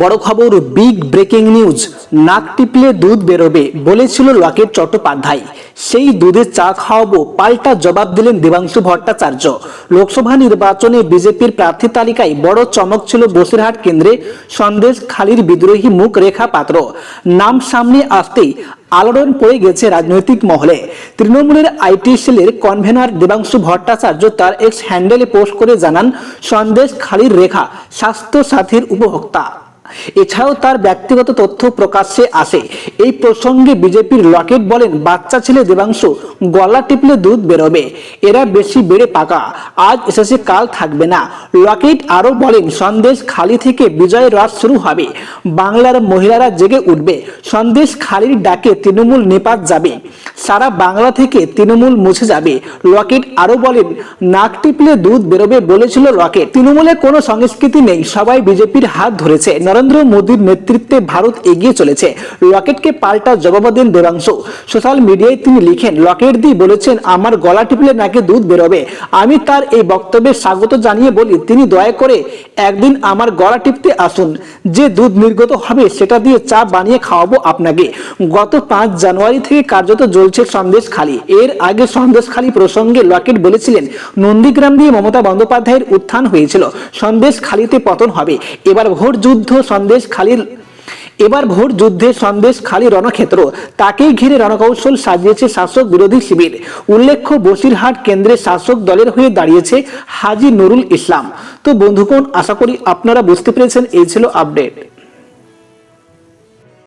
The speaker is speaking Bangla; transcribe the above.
বড় খবর বিগ ব্রেকিং নিউজ নাক টিপলে দুধ বেরোবে, বলেছিল লকেট চট্টোপাধ্যায়। সেই দুধে চা খাওয়াবো, পাল্টা জবাব দিলেন দেবাংশু ভট্টাচার্য। লোকসভা নির্বাচনে বিজেপির প্রার্থী তালিকায় বড় চমক ছিল বসিরহাট কেন্দ্রে সন্দেশ খালির বিদ্রোহী মুখ রেখা পাত্র। নাম সামনে আসতেই আলোড়ন পড়ে গেছে রাজনৈতিক মহলে। তৃণমূলের আইটি সেলের কনভেনার দেবাংশু ভট্টাচার্য তার এক্স হ্যান্ডেলে পোস্ট করে জানান, সন্দেশ খালির রেখা, স্বাস্থ্য সাথীর উপভোক্তা। এছাড়াও তার ব্যক্তিগত তথ্য প্রকাশ্যে আসে। এই প্রসঙ্গে বিজেপির লকেট বলেন, বাচ্চা ছেলে দেবাংশু গলা টিপলে দুধ বেরোবে, এরা বেশি বেড়ে পাকা, আজ এসেছে, কাল থাকবে না। লকেট আরও বলেন, সন্দেশ খালি থেকে বিজয় রাত শুরু হবে, বাংলার মহিলারা জেগে উঠবে, সন্দেশ খালির ডাকে তৃণমূল নেপাত যাবে। সারা বাংলা থেকে তৃণমূল মুছে যাবে। লকেট আরও বলেন, নাক টিপলে দুধ বেরোবে বলেছিল লকেট তৃণমূলে কোনো সংস্কৃতি নেই, সবাই বিজেপির হাত ধরেছে। নরেন্দ্র মোদীর নেতৃত্বে ভারত এগিয়ে চলেছে। লকেটকে পাল্টা জবাব দেন দেবাংশু। সোশ্যাল মিডিয়ায় তিনি লিখেন লকেট দি বলেছেন, আমার গলা টিপলে নাকি দুধ বেরোবে। আমি তার এই বক্তব্যে স্বাগত জানিয়ে বলি, তিনি দয়া করে একদিন আমার গলা টিপতে আসুন। যে দুধ নির্গত হবে, সেটা দিয়ে চা বানিয়ে খাওয়াবো আপনাকে। গত পাঁচ জানুয়ারি থেকে কার্যত জ্বলছে সন্দেশ খালি। এর আগে সন্দেশ খালি প্রসঙ্গে লকেট বলেছিলেন, নন্দীগ্রাম দিয়ে মমতা বন্দ্যোপাধ্যায়ের উত্থান হয়েছিল। সন্দেশ খালিতে পতন হবে। এবার ভোট যুদ্ধ, সন্দেশ খালির এবার ভোট যুদ্ধে সন্দেশ খালি রণক্ষেত্র। তাকেই ঘিরে রণকৌশল সাজিয়েছে শাসক বিরোধী শিবির। উল্লেখ্য, বসিরহাট কেন্দ্রে শাসক দলের হয়ে দাঁড়িয়েছে হাজি নুরুল ইসলাম। তো বন্ধুগণ, আশা করি আপনারা বুঝতে পেরেছেন, এই ছিল আপডেট।